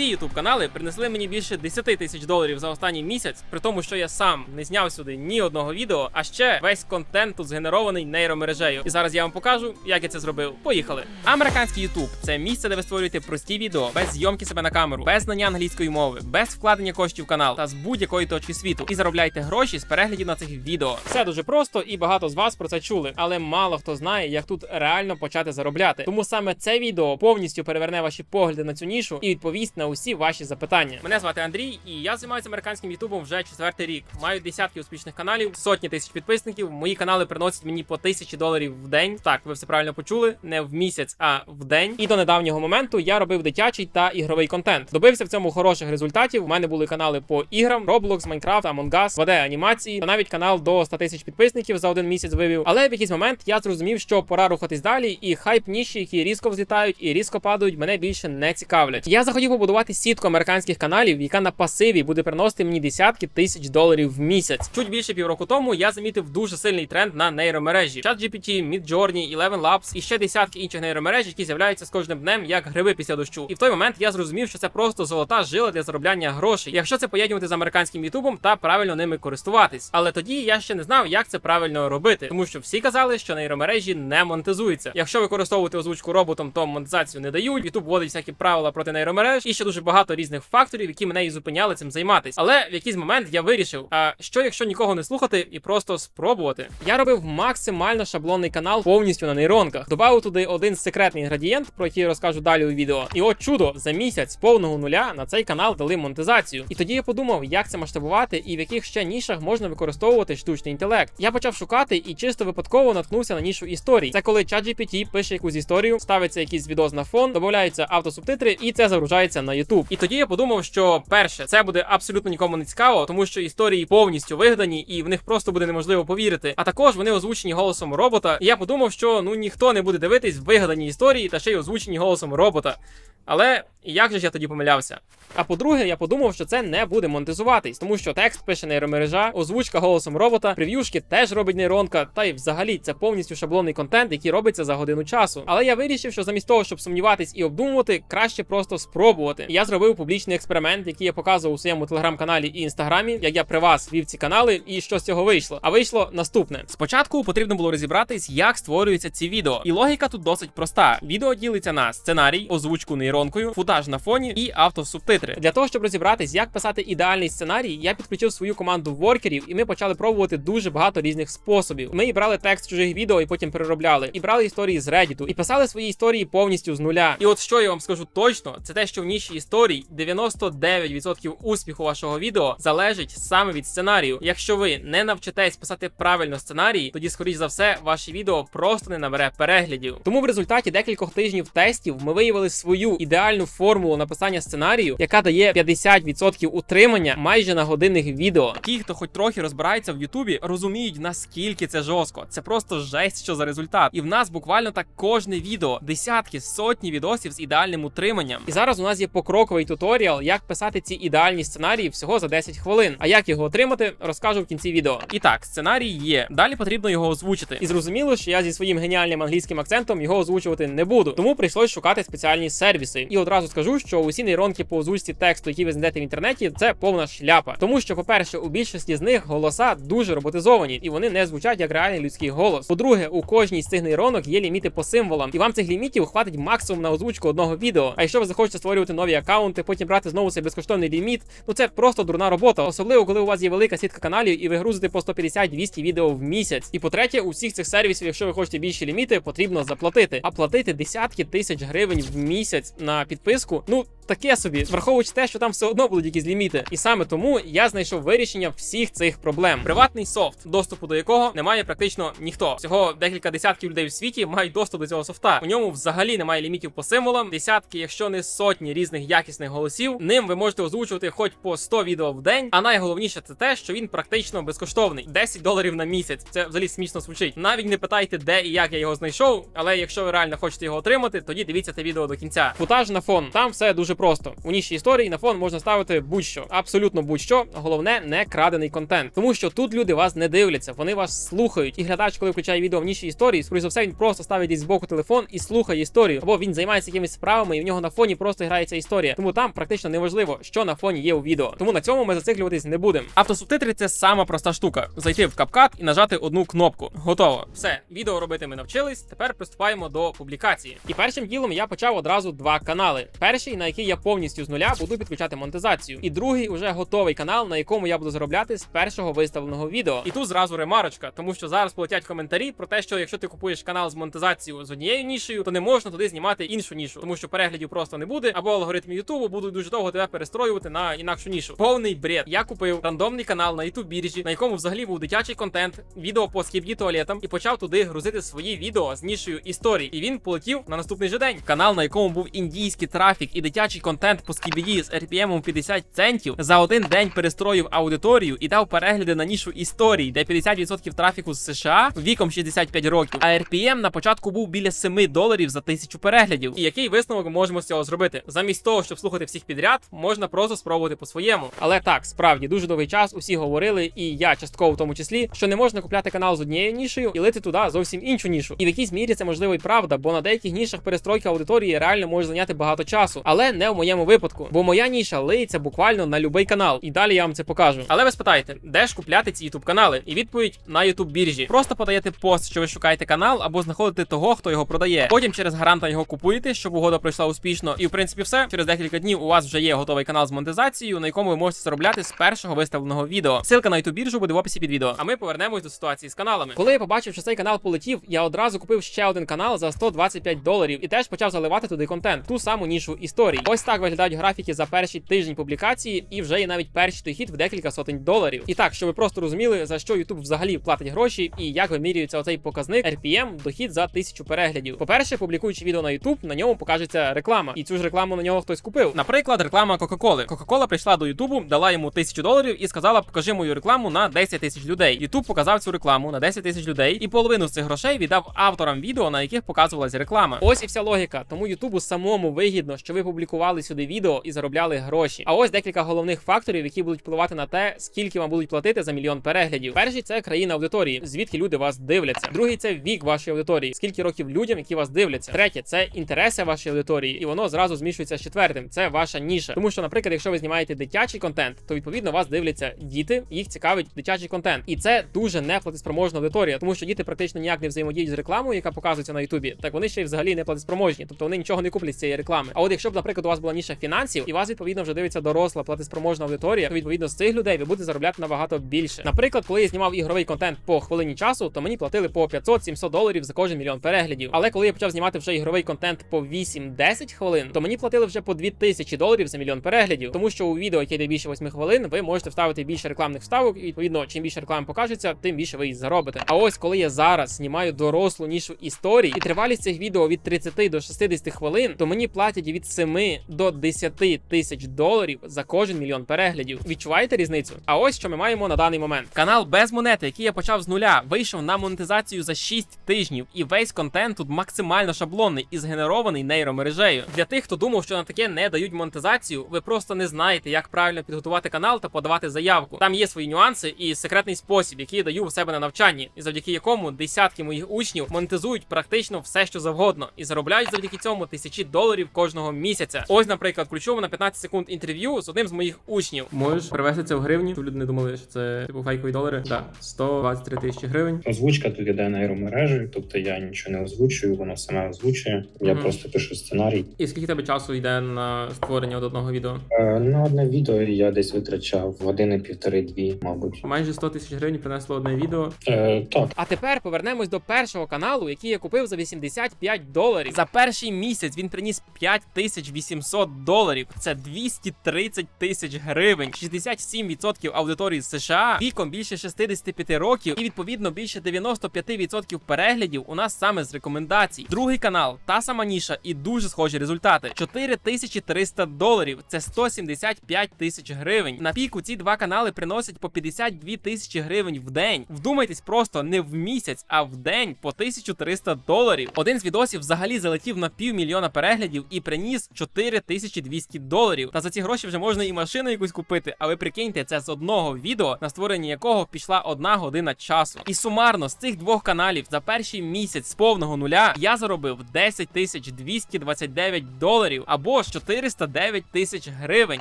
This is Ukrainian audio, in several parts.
ці youtube канали принесли мені більше 10 тисяч доларів за останній місяць, при тому, що я сам не зняв сюди ні одного відео, а ще весь контент тут згенерований нейромережею. І зараз я вам покажу, як я це зробив. Поїхали. Американський YouTube – це місце, де ви створюєте прості відео без зйомки себе на камеру, без знання англійської мови, без вкладення коштів в канал та з будь-якої точки світу. І заробляйте гроші з переглядів на цих відео. Все дуже просто, і багато з вас про це чули, але мало хто знає, як тут реально почати заробляти. Тому саме це відео повністю переверне ваші погляди на цю нішу і відповість на усі ваші запитання. Мене звати Андрій, і я займаюся американським ютубом вже четвертий рік. Маю десятки успішних каналів, сотні тисяч підписників. Мої канали приносять мені по тисячі доларів в день. Так, ви все правильно почули, не в місяць, а в день. І до недавнього моменту я робив дитячий та ігровий контент. Добився в цьому хороших результатів. У мене були канали по іграм, Roblox, Minecraft, Among Us, 2D анімації, та навіть канал до 100 тисяч підписників за один місяць вивів. Але в якийсь момент я зрозумів, що пора рухатись далі, і хайп ніші, які різко взлітають і різко падають, мене більше не цікавлять. Я захотів побудувати сітку американських каналів, яка на пасиві буде приносити мені десятки тисяч доларів в місяць. Чуть більше півроку тому я замітив дуже сильний тренд на нейромережі. ChatGPT, Midjourney, Eleven Labs і ще десятки інших нейромереж, які з'являються з кожним днем як гриби після дощу. І в той момент я зрозумів, що це просто золота жила для заробляння грошей, якщо це поєднувати з американським ютубом та правильно ними користуватись. Але тоді я ще не знав, як це правильно робити, тому що всі казали, що нейромережі не монетизуються. Якщо використовувати озвучку роботом, то монетизацію не дають. Ютуб вводить всякі правила проти нейромереж і ще дуже багато різних факторів, які мене і зупиняли цим займатися. Але в якийсь момент я вирішив, а що якщо нікого не слухати і просто спробувати. Я робив максимально шаблонний канал повністю на нейронках. Добавив туди один секретний інгредієнт, про який я розкажу далі у відео. І от чудо за місяць з повного нуля на цей канал дали монетизацію. І тоді я подумав, як це масштабувати і в яких ще нішах можна використовувати штучний інтелект. Я почав шукати і чисто випадково наткнувся на нішу історій. Це коли ChatGPT пише якусь історію, ставиться якийсь відос на фон, додаються автосубтитри, і це загружається на YouTube. І тоді я подумав, що перше, це буде абсолютно нікому не цікаво, тому що історії повністю вигадані, і в них просто буде неможливо повірити. А також вони озвучені голосом робота. І я подумав, що ну ніхто не буде дивитись вигадані історії та ще й озвучені голосом робота. Але як же ж я тоді помилявся? А по-друге, я подумав, що це не буде монетизуватись, тому що текст пише нейромережа, озвучка голосом робота, прев'юшки теж робить нейронка, та й взагалі це повністю шаблонний контент, який робиться за годину часу. Але я вирішив, що замість того, щоб сумніватись і обдумувати, краще просто спробувати. Я зробив публічний експеримент, який я показував у своєму телеграм-каналі і інстаграмі, як я при вас вів ці канали, і що з цього вийшло. А вийшло наступне: спочатку потрібно було розібратись, як створюються ці відео. І логіка тут досить проста: відео ділиться на сценарій, озвучку нейронкою, футаж на фоні і автосубтитри. Для того, щоб розібратись, як писати ідеальний сценарій, я підключив свою команду воркерів, і ми почали пробувати дуже багато різних способів. Ми і брали текст чужих відео і потім переробляли, і брали історії з Reddit, і писали свої історії повністю з нуля. І от що я вам скажу точно, це те, що в ніші історій 99% успіху вашого відео залежить саме від сценарію. Якщо ви не навчитесь писати правильно сценарії, тоді, скоріш за все, ваше відео просто не набере переглядів. Тому в результаті декількох тижнів тестів ми виявили свою ідеальну формулу написання сценарію, яка дає 50% утримання майже на годинних відео. Ті, хто хоч трохи розбирається в Ютубі, розуміють наскільки це жорстко. Це просто жесть, що за результат. І в нас буквально так кожне відео, десятки, сотні відосів з ідеальним утриманням. І зараз у нас є покроковий туторіал, як писати ці ідеальні сценарії всього за 10 хвилин. А як його отримати, розкажу в кінці відео. І так, сценарій є. Далі потрібно його озвучити. І зрозуміло, що я зі своїм геніальним англійським акцентом його озвучувати не буду. Тому прийшлось шукати спеціальні сервіси. І одразу скажу, що усі нейронки по озвучці тексту, які ви знайдете в інтернеті, це повна шляпа. Тому що, по-перше, у більшості з них голоса дуже роботизовані, і вони не звучать як реальний людський голос. По-друге, у кожній з цих нейронок є ліміти по символам, і вам цих лімітів хватить максимум на озвучку одного відео. А якщо ви захочете створювати нові аккаунти, потім брати знову цей безкоштовний ліміт, ну це просто дурна робота, особливо коли у вас є велика сітка каналів і ви грузите по 150-200 відео в місяць. І по-третє, у всіх цих сервісів, якщо ви хочете більші ліміти, потрібно заплатити. А платити десятки тисяч гривень в місяць на підписку, ну таке собі, враховуючи те, що там все одно будуть якісь ліміти. І саме тому я знайшов вирішення всіх цих проблем. Приватний софт, доступу до якого немає практично ніхто. Всього декілька десятків людей в світі мають доступ до цього софта. У ньому взагалі немає лімітів по символам, десятки, якщо не сотні різних якісних голосів. Ним ви можете озвучувати хоч по 100 відео в день. А найголовніше це те, що він практично безкоштовний. 10 доларів на місяць. Це взагалі смішно звучить. Навіть не питайте, де і як я його знайшов. Але якщо ви реально хочете його отримати, тоді дивіться це відео до кінця. Футаж на фон. Там все дуже просто. У ніші історії на фон можна ставити будь-що, абсолютно будь-що. Головне, не крадений контент. Тому що тут люди вас не дивляться, вони вас слухають. І глядач, коли включає відео в ніші історії, скоріше за все, він просто ставить десь збоку телефон і слухає історію. Або він займається якимись справами, і в нього на фоні просто грається історія. Тому там практично неважливо, що на фоні є у відео. Тому на цьому ми зациклюватись не будемо. Автосубтитри це сама проста штука. Зайти в CapCut і нажати одну кнопку. Готово. Все, відео робити ми навчились. Тепер приступаємо до публікації. І першим ділом я почав одразу два канали. Перший, на який я повністю з нуля буду підключати монетизацію. І другий уже готовий канал, на якому я буду заробляти з першого виставленого відео. І тут зразу ремарочка, тому що зараз полетять коментарі про те, що якщо ти купуєш канал з монетизацією з однією нішею, то не можна туди знімати іншу нішу, тому що переглядів просто не буде, або алгоритми Ютубу будуть дуже довго тебе перестроювати на інакшу нішу. Повний бред. Я купив рандомний канал на youtube біржі, на якому взагалі був дитячий контент, відео по скібді туалетам, і почав туди грузити свої відео з нішею історій. І він полетів на наступний же день. Канал, на якому був індійський трафік і дитячий контент по скібіді з RPM 50 центів, за один день перестроїв аудиторію і дав перегляди на нішу історій, де 50% трафіку з США віком 65 років. А RPM на початку був біля 7 доларів за тисячу переглядів. І який висновок ми можемо з цього зробити? Замість того, щоб слухати всіх підряд, можна просто спробувати по-своєму. Але так, справді дуже довгий час усі говорили, і я частково в тому числі, що не можна купляти канал з однією нішею і лити туди зовсім іншу нішу. І в якійсь мірі це можливо і правда, бо на деяких нішах перестройка аудиторії реально може зайняти багато часу, але не в моєму випадку, бо моя ніша лиється буквально на будь-який канал, і далі я вам це покажу. Але ви спитаєте, де ж купляти ці ютуб канали? І відповідь на ютуб біржі. Просто подаєте пост, що ви шукаєте канал, або знаходите того, хто його продає. Потім через гаранта його купуєте, щоб угода пройшла успішно. І в принципі все. Через декілька днів у вас вже є готовий канал з монетизацією, на якому ви можете заробляти з першого виставленого відео. Ссылка на ютуб біржу буде в описі під відео. А ми повернемось до ситуації з каналами. Коли я побачив, що цей канал полетів, я одразу купив ще один канал за 125 доларів і теж почав заливати туди контент, ту саму нішу історій. Ось так виглядають графіки за перший тиждень публікації, і вже є навіть перший той хід в декілька сотень доларів. І так, щоб ви просто розуміли, за що YouTube взагалі платить гроші і як вимірюється оцей показник RPM, дохід за тисячу переглядів. По-перше, публікуючи відео на YouTube, на ньому покажеться реклама, і цю ж рекламу на нього хтось купив. Наприклад, реклама Кока-Коли. Кока-Кола прийшла до Ютубу, дала йому тисячу доларів і сказала: покажи мою рекламу на 10 тисяч людей. Ютуб показав цю рекламу на 10 тисяч людей, і половину з цих грошей віддав авторам відео, на яких показувалась реклама. Ось і вся логіка. Тому Ютубу самому вигідно, що ви публікували сюди відео і заробляли гроші. А ось декілька головних факторів, які будуть впливати на те, скільки вам будуть платити за мільйон переглядів. Перший це країна аудиторії, звідки люди вас дивляться. Другий це вік вашої аудиторії, скільки років людям, які вас дивляться. Третє це інтереси вашої аудиторії, і воно зразу змішується з четвертим. Це ваша ніша. Тому що, наприклад, якщо ви знімаєте дитячий контент, то відповідно вас дивляться діти, їх цікавить дитячий контент, і це дуже неплатоспроможна аудиторія, тому що діти практично ніяк не взаємодіють з рекламою, яка показується на Ютубі. Так вони ще й взагалі не платоспроможні, тобто вони нічого не куплять з цієї реклами. А от якщо б, наприклад, вас була ніша фінансів, і вас відповідно вже дивиться доросла платоспроможна аудиторія, то відповідно з цих людей ви будете заробляти набагато більше. Наприклад, коли я знімав ігровий контент по хвилині часу, то мені платили по 500-700 доларів за кожен мільйон переглядів. Але коли я почав знімати вже ігровий контент по 8-10 хвилин, то мені платили вже по 2000 доларів за мільйон переглядів, тому що у відео, яке йде більше 8 хвилин, ви можете вставити більше рекламних вставок, і відповідно, чим більше реклами покажеться, тим більше ви її заробите. А ось коли я зараз знімаю дорослу нішу історій, і тривалість цих відео від 30 до 60 хвилин, то мені платять від 7 до 10 тисяч доларів за кожен мільйон переглядів. Відчуваєте різницю? А ось що ми маємо на даний момент. Канал без монети, який я почав з нуля, вийшов на монетизацію за 6 тижнів, і весь контент тут максимально шаблонний і згенерований нейромережею. Для тих, хто думав, що на таке не дають монетизацію, ви просто не знаєте, як правильно підготувати канал та подавати заявку. Там є свої нюанси і секретний спосіб, який я даю у себе на навчанні, і завдяки якому десятки моїх учнів монетизують практично все, що завгодно, і заробляють завдяки цьому тисячі доларів кожного місяця. Ось, наприклад, ключово на 15 секунд інтерв'ю з одним з моїх учнів. Можеш привести це в гривні, щоб люди не думали, що це типу фейкові долари. Так, 123 тисячі гривень. Озвучка тут іде нейромережею, тобто я нічого не озвучую, воно саме озвучує. Я Мгм. просто пишу сценарій. І скільки тебе часу йде на створення от одного відео? Е, на одне відео я десь витрачав години півтори-дві, мабуть. Майже 100 тисяч гривень принесло одне відео. Е, так, А тепер повернемось до першого каналу, який я купив за 85 доларів. За перший місяць він приніс 5800 доларів. Це 230 тисяч гривень, 67% аудиторії з США, віком більше 65 років, і відповідно більше 95% переглядів у нас саме з рекомендацій. Другий канал, та сама ніша і дуже схожі результати: 4300 доларів. Це 175 тисяч гривень. На піку ці два канали приносять по 52 тисячі гривень в день. Вдумайтесь просто не в місяць, а в день по 1300 доларів. Один з відосів взагалі залетів на півмільйона переглядів і приніс 4200 доларів. Та за ці гроші вже можна і машину якусь купити. Але прикиньте, це з одного відео, на створення якого пішла одна година часу. І сумарно з цих двох каналів за перший місяць з повного нуля я заробив 10 тисяч 229 доларів або ж 409 тисяч гривень.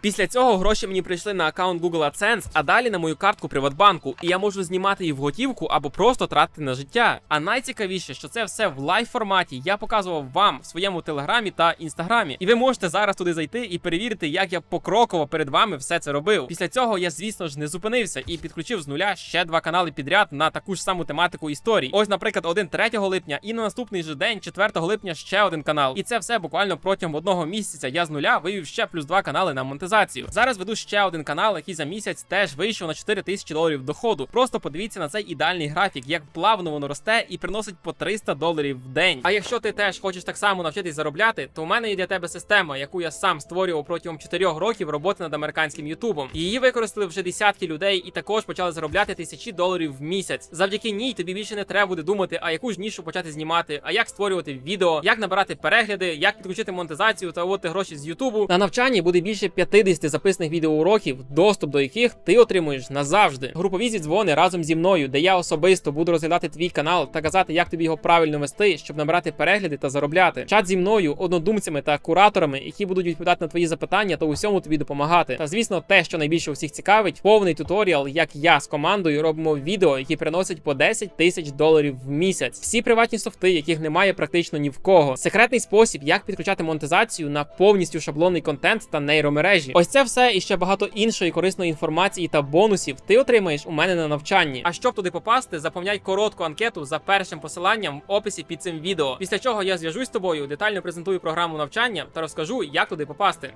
Після цього гроші мені прийшли на аккаунт Google AdSense, а далі на мою картку Приватбанку. І я можу знімати її в готівку або просто тратити на життя. А найцікавіше, що це все в лайв форматі я показував вам в своєму телеграмі та інстаграмі. І ви можете зараз туди зайти і перевірити, як я покроково перед вами все це робив. Після цього я, звісно ж, не зупинився і підключив з нуля ще два канали підряд на таку ж саму тематику історій. Ось, наприклад, один 3 липня, і на наступний же день, 4 липня, ще один канал. І це все буквально протягом одного місяця. Я з нуля вивів ще плюс два канали на монетизацію. Зараз веду ще один канал, який за місяць теж вийшов на 4 тисячі доларів доходу. Просто подивіться на цей ідеальний графік, як плавно воно росте і приносить по 300 доларів в день. А якщо ти теж хочеш так само навчитись заробляти, то у мене є для тебе система, яку я сам створював протягом 4 років роботи над американським Ютубом. Її використали вже десятки людей і також почали заробляти тисячі доларів в місяць. Завдяки ній тобі більше не треба буде думати, а яку ж нішу почати знімати, а як створювати відео, як набирати перегляди, як підключити монетизацію та вводити гроші з Ютубу. На навчанні буде більше 50 записаних відеоуроків, доступ до яких ти отримуєш назавжди. Групові зідзвони разом зі мною, де я особисто буду розглядати твій канал та казати, як тобі його правильно вести, щоб набирати перегляди та заробляти. Чат зі мною, однодумцями та кураторами, які будуть відповідати на твої запитання та усьому тобі допомагати. Та звісно, те, що найбільше усіх цікавить, повний туторіал, як я з командою робимо відео, які приносять по 10 тисяч доларів в місяць. Всі приватні софти, яких немає практично ні в кого. Секретний спосіб, як підключати монетизацію на повністю шаблонний контент та нейромережі. Ось це все і ще багато іншої корисної інформації та бонусів ти отримаєш у мене на навчанні. А щоб туди попасти, заповняй коротку анкету за першим посиланням в описі під цим відео. Після чого я зв'яжусь з тобою, детально презентую програму навчання та розкажу, як туди попасти.